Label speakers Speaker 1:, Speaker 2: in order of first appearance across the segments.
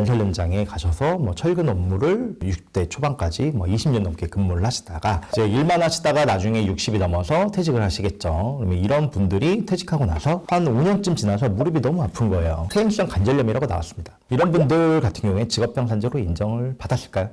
Speaker 1: 건설 현장에 가셔서 뭐 철근 업무를 60대 초반까지 뭐 20년 넘게 근무를 하시다가 이제 일만 하시다가 나중에 60이 넘어서 퇴직을 하시겠죠. 그러면 이런 분들이 퇴직하고 나서 한 5년쯤 지나서 무릎이 너무 아픈 거예요. 퇴행성 관절염이라고 나왔습니다. 이런 분들 같은 경우에 직업병 산재로 인정을 받았을까요?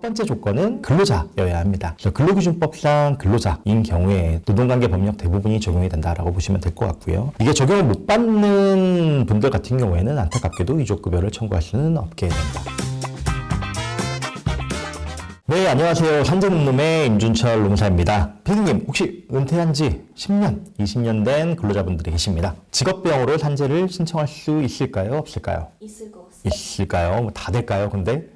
Speaker 1: 첫 번째 조건은 근로자여야 합니다. 근로기준법상 근로자인 경우에 노동관계 법령 대부분이 적용이 된다라고 보시면 될 것 같고요. 이게 적용을 못 받는 분들 같은 경우에는 안타깝게도 위족급여를 청구할 수는 없게 된다. 네, 안녕하세요. 산재농놈의 임준철 농사입니다. 피디님, 혹시 은퇴한 지 10년, 20년 된 근로자분들이 계십니다. 직업병으로 산재를 신청할 수 있을까요? 없을까요?
Speaker 2: 있을 것 같습니다.
Speaker 1: 있을까요? 뭐 다 될까요? 근데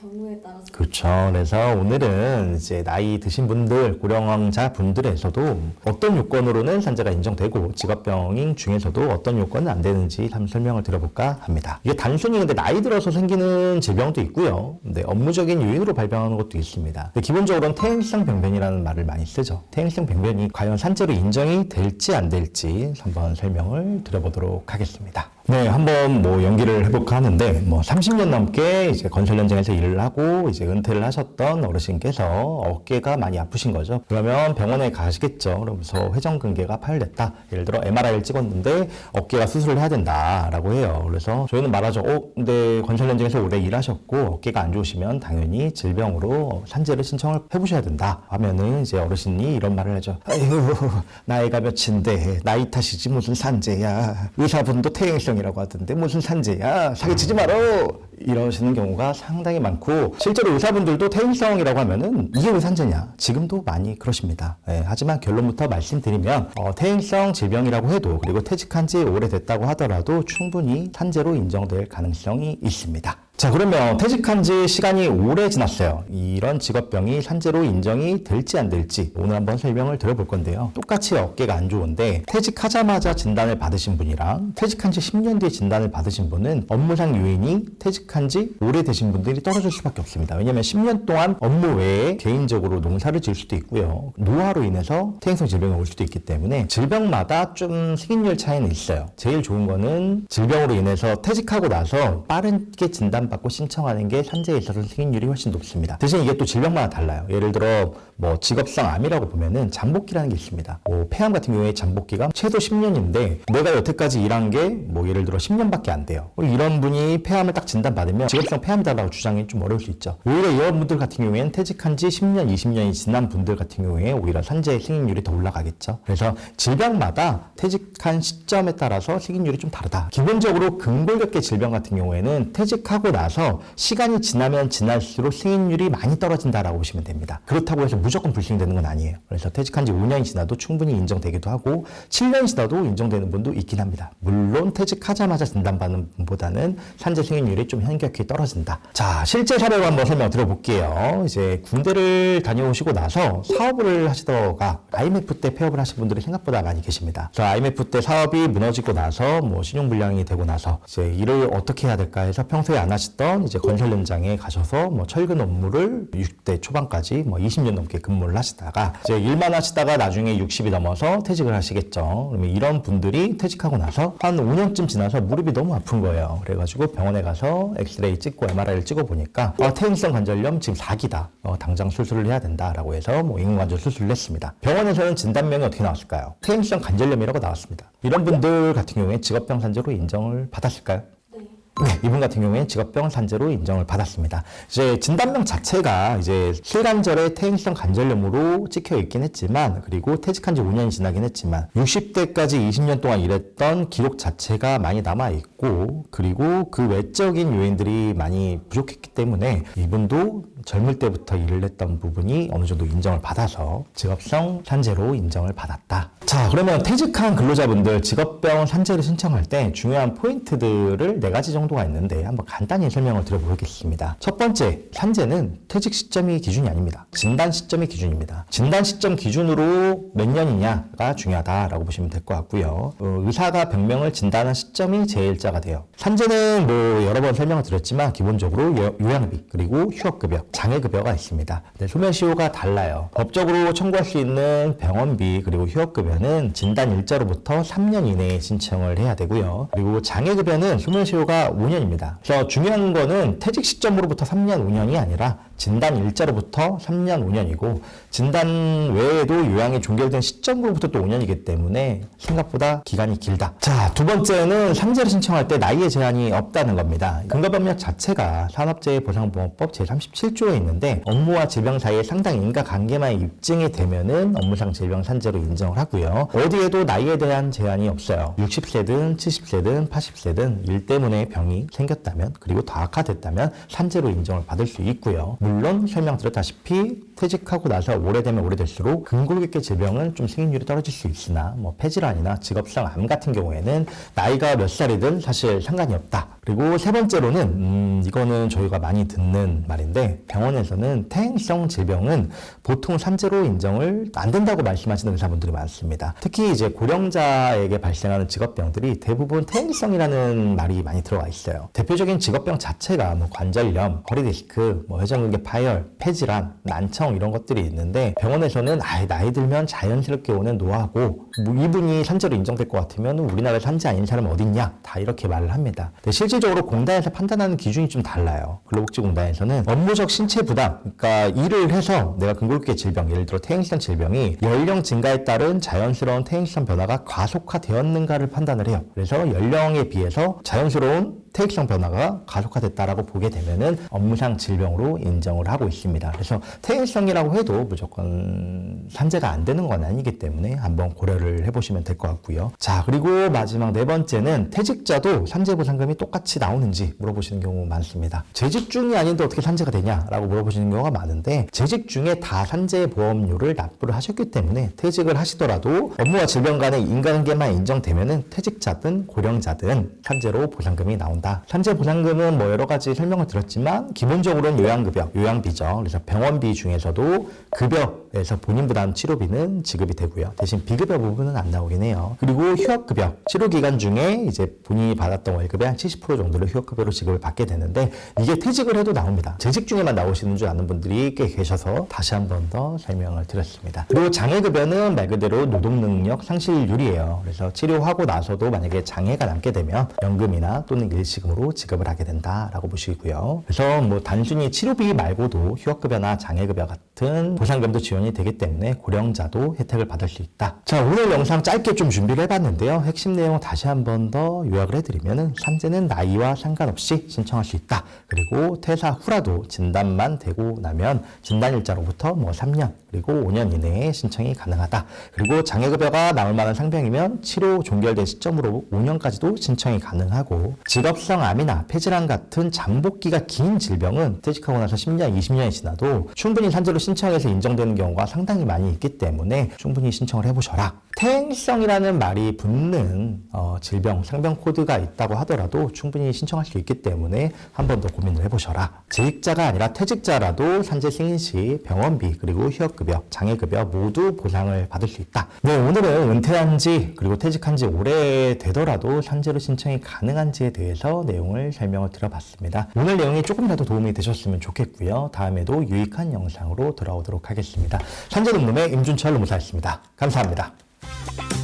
Speaker 2: 경우에 따라서
Speaker 1: 그렇죠. 그래서 오늘은 이제 나이 드신 분들, 고령자 분들에서도 어떤 요건으로는 산재가 인정되고 직업병인 중에서도 어떤 요건은 안 되는지 한번 설명을 드려볼까 합니다. 이게 단순히 근데 나이 들어서 생기는 질병도 있고요. 근데 업무적인 요인으로 발병하는 것도 있습니다. 근데 기본적으로는 퇴행성 병변이라는 말을 많이 쓰죠. 퇴행성 병변이 과연 산재로 인정이 될지 안 될지 한번 설명을 드려보도록 하겠습니다. 네, 한번 뭐 연기를 해볼까 하는데 뭐 30년 넘게 이제 건설 현장에서 일을 하고 이제 은퇴를 하셨던 어르신께서 어깨가 많이 아프신 거죠. 그러면 병원에 가시겠죠. 그러면서 회전근개가 파열됐다. 예를 들어 MRI를 찍었는데 어깨가 수술을 해야 된다라고 해요. 그래서 저희는 말하죠. 어, 근데 건설 현장에서 오래 일하셨고 어깨가 안 좋으시면 당연히 질병으로 산재를 신청을 해보셔야 된다. 하면은 이제 어르신이 이런 말을 하죠. 아유, 나이가 몇인데 나이 탓이지 무슨 산재야. 의사분도 퇴행성 이라고 하던데 무슨 산재야. 사기치지 말어. 이러시는 경우가 상당히 많고 실제로 의사분들도 퇴행성이라고 하면은 이게 왜 산재냐 지금도 많이 그러십니다 예, 하지만 결론부터 말씀드리면 어, 퇴행성 질병이라고 해도 그리고 퇴직한 지 오래됐다고 하더라도 충분히 산재로 인정될 가능성이 있습니다 자 그러면 퇴직한 지 시간이 오래 지났어요. 이런 직업병이 산재로 인정이 될지 안 될지 오늘 한번 설명을 드려볼 건데요. 똑같이 어깨가 안 좋은데 퇴직하자마자 진단을 받으신 분이랑 퇴직한 지 10년 뒤에 진단을 받으신 분은 업무상 요인이 퇴직한 지 오래되신 분들이 떨어질 수밖에 없습니다. 왜냐하면 10년 동안 업무 외에 개인적으로 농사를 지을 수도 있고요. 노화로 인해서 퇴행성 질병이 올 수도 있기 때문에 질병마다 좀 승인율 차이는 있어요. 제일 좋은 거는 질병으로 인해서 퇴직하고 나서 빠르게 진단 받고 신청하는 게 산재에 있어서 승인율이 훨씬 높습니다. 대신 이게 또 질병마다 달라요. 예를 들어 뭐 직업성 암이라고 보면은 잠복기라는 게 있습니다. 뭐 폐암 같은 경우에 잠복기가 최소 10년인데 내가 여태까지 일한 게 뭐 예를 들어 10년밖에 안 돼요. 이런 분이 폐암을 딱 진단받으면 직업성 폐암이다라고 주장이 좀 어려울 수 있죠. 오히려 이런 분들 같은 경우에는 퇴직한 지 10년, 20년이 지난 분들 같은 경우에 오히려 산재 승인율이 더 올라가겠죠. 그래서 질병마다 퇴직한 시점에 따라서 승인율이 좀 다르다. 기본적으로 근골격계 질병 같은 경우에는 퇴직하고 나서 시간이 지나면 지날수록 승인율이 많이 떨어진다라고 보시면 됩니다. 그렇다고 해서 무조건 불승인되는 건 아니에요. 그래서 퇴직한 지 5년이 지나도 충분히 인정되기도 하고 7년이 지나도 인정되는 분도 있긴 합니다. 물론 퇴직하자마자 진단받는 분보다는 산재 승인율이 좀 현격히 떨어진다. 자, 실제 사례로 한번 설명 드려볼게요. 이제 군대를 다녀오시고 나서 사업을 하시다가 IMF 때 폐업을 하신 분들이 생각보다 많이 계십니다. 그래서 IMF 때 사업이 무너지고 나서 뭐 신용불량이 되고 나서 이제 일을 어떻게 해야 될까 해서 평소에 안 하시던 이제 건설 현장에 가셔서 뭐 철근 업무를 60대 초반까지 뭐 20년 넘게 근무를 하시다가 이제 일만 하시다가 나중에 60이 넘어서 퇴직을 하시겠죠. 그러면 이런 분들이 퇴직하고 나서 한 5년쯤 지나서 무릎이 너무 아픈 거예요. 그래가지고 병원에 가서 엑스레이 찍고 MRI를 찍어 보니까 어, 퇴행성 관절염 지금 4기다. 어, 당장 수술을 해야 된다라고 해서 뭐 인공관절 수술을 했습니다. 병원에서는 진단명이 어떻게 나왔을까요? 퇴행성 관절염이라고 나왔습니다. 이런 분들 같은 경우에 직업병 산재로 인정을 받았을까요?
Speaker 2: 네
Speaker 1: 네, 이분 같은 경우에는 직업병 산재로 인정을 받았습니다. 이제 진단명 자체가 이제 실관절의 퇴행성 관절염으로 찍혀 있긴 했지만 그리고 퇴직한 지 5년이 지나긴 했지만 60대까지 20년 동안 일했던 기록 자체가 많이 남아 있고 그리고 그 외적인 요인들이 많이 부족했기 때문에 이분도 젊을 때부터 일을 했던 부분이 어느 정도 인정을 받아서 직업성 산재로 인정을 받았다. 자, 그러면 퇴직한 근로자분들 직업병 산재를 신청할 때 중요한 포인트들을 네 가지 정도가 있는데 한번 간단히 설명을 드려보겠습니다. 첫 번째, 산재는 퇴직 시점이 기준이 아닙니다. 진단 시점이 기준입니다. 진단 시점 기준으로 몇 년이냐가 중요하다라고 보시면 될 것 같고요. 어, 의사가 병명을 진단한 시점이 제일자가 돼요. 산재는 뭐 여러 번 설명을 드렸지만 기본적으로 요- 요양비 그리고 휴업급여, 장애급여가 있습니다. 근데 소멸시효가 달라요. 법적으로 청구할 수 있는 병원비 그리고 휴업급여는 진단 일자로부터 3년 이내에 신청을 해야 되고요. 그리고 장애급여는 소멸시효가 5년입니다. 그래서 중요한 거는 퇴직 시점으로부터 3년 5년이 아니라 진단 일자로부터 3년 5년이고 진단 외에도 요양이 종 결된 시점으로부터 또 5년이기 때문에 생각보다 기간이 길다. 자, 두 번째는 상재를 신청할 때 나이에 제한이 없다는 겁니다. 근거법령 자체가 산업재해보상보험법 제37조에 있는데 업무와 질병 사이에 상당 인과관계만 입증이 되면은 업무상 질병 산재로 인정을 하고요. 어디에도 나이에 대한 제한이 없어요. 60세든 70세든 80세든 일 때문에 병이 생겼다면 그리고 더 악화됐다면 산재로 인정을 받을 수 있고요. 물론 설명드렸다시피 퇴직하고 나서 오래되면 오래될수록 근골격계 질병은 좀 생존율이 떨어질 수 있으나 뭐 폐질환이나 직업성 암 같은 경우에는 나이가 몇 살이든 사실 상관이 없다. 그리고 세 번째로는 음, 이거는 저희가 많이 듣는 말인데 병원에서는 퇴행성 질병은 보통 산재로 인정을 안 된다고 말씀하시는 의사분들이 많습니다. 특히 이제 고령자에게 발생하는 직업병들이 대부분 퇴행성이라는 말이 많이 들어와 있어요. 대표적인 직업병 자체가 뭐 관절염, 허리 디스크, 뭐 회전근개 파열, 폐질환, 난청 이런 것들이 있는데 병원에서는 아예 나이 들면 자연스럽게 오는 노화고 뭐 이분이 산재로 인정될 것 같으면 우리나라에 산재 아닌 사람 어딨냐 다 이렇게 말을 합니다. 실질적으로 공단에서 판단하는 기준이 좀 달라요. 근로복지공단에서는 업무적 신체 부담, 그러니까 일을 해서 내가 근골격계 질병, 예를 들어 퇴행성 질병이 연령 증가에 따른 자연스러운 퇴행성 변화가 가속화되었는가를 판단을 해요. 그래서 연령에 비해서 자연스러운 퇴행성 변화가 가속화됐다라고 보게 되면은 업무상 질병으로 인정을 하고 있습니다. 그래서 퇴행성이라고 해도 무조건 산재가 안 되는 건 아니기 때문에 한번 고려를 해보시면 될 것 같고요. 자 그리고 마지막 네 번째는 퇴직자도 산재 보상금이 똑같이 나오는지 물어보시는 경우 많습니다. 재직 중이 아닌데 어떻게 산재가 되냐라고 물어보시는 경우가 많은데 재직 중에 다 산재 보험료를 납부를 하셨기 때문에 퇴직을 하시더라도 업무와 질병 간의 인간관계만 인정되면은 퇴직자든 고령자든 산재로 보상금이 나온다. 산재 보상금은 뭐 여러 가지 설명을 드렸지만 기본적으로는 요양급여, 요양비죠. 그래서 병원비 중에서도 급여 에서 본인 부담 치료비는 지급이 되고요. 대신 비급여 부분은 안 나오긴 해요. 그리고 휴학급여, 치료 기간 중에 이제 본인이 받았던 월급의 한 70% 정도를 휴학급여로 지급을 받게 되는데 이게 퇴직을 해도 나옵니다. 재직 중에만 나오시는 줄 아는 분들이 꽤 계셔서 다시 한 번 더 설명을 드렸습니다. 그리고 장애급여는 말 그대로 노동능력 상실률이에요. 그래서 치료하고 나서도 만약에 장애가 남게 되면 연금이나 또는 일시금으로 지급을 하게 된다라고 보시고요. 그래서 뭐 단순히 치료비 말고도 휴학급여나 장애급여 같은 보상금도 지원 이 되기 때문에 고령자도 혜택을 받을 수 있다. 자, 오늘 영상 짧게 좀 준비를 해봤는데요. 핵심 내용 다시 한 번 더 요약을 해드리면은 산재는 나이와 상관없이 신청할 수 있다. 그리고 퇴사 후라도 진단만 되고 나면 진단일자로부터 뭐 3년 그리고 5년 이내에 신청이 가능하다. 그리고 장애급여가 나올 만한 상병이면 치료 종결된 시점으로 5년까지도 신청이 가능하고 직업성 암이나 폐질환 같은 잠복기가 긴 질병은 퇴직하고 나서 10년, 20년이 지나도 충분히 산재로 신청해서 인정되는 경우가 상당히 많이 있기 때문에 충분히 신청을 해보셔라. 퇴행성이라는 말이 붙는 어, 질병, 상병 코드가 있다고 하더라도 충분히 신청할 수 있기 때문에 한 번 더 고민을 해보셔라. 재직자가 아니라 퇴직자라도 산재 승인 시 병원비 그리고 휴업급여, 장애급여 모두 보상을 받을 수 있다. 네, 오늘은 은퇴한 지 그리고 퇴직한 지 오래 되더라도 산재로 신청이 가능한지에 대해서 내용을 설명을 드려봤습니다. 오늘 내용이 조금이라도 도움이 되셨으면 좋겠고요. 다음에도 유익한 영상으로 돌아오도록 하겠습니다. 산재 논문의 임준철 노무사였습니다. 감사합니다. Bye.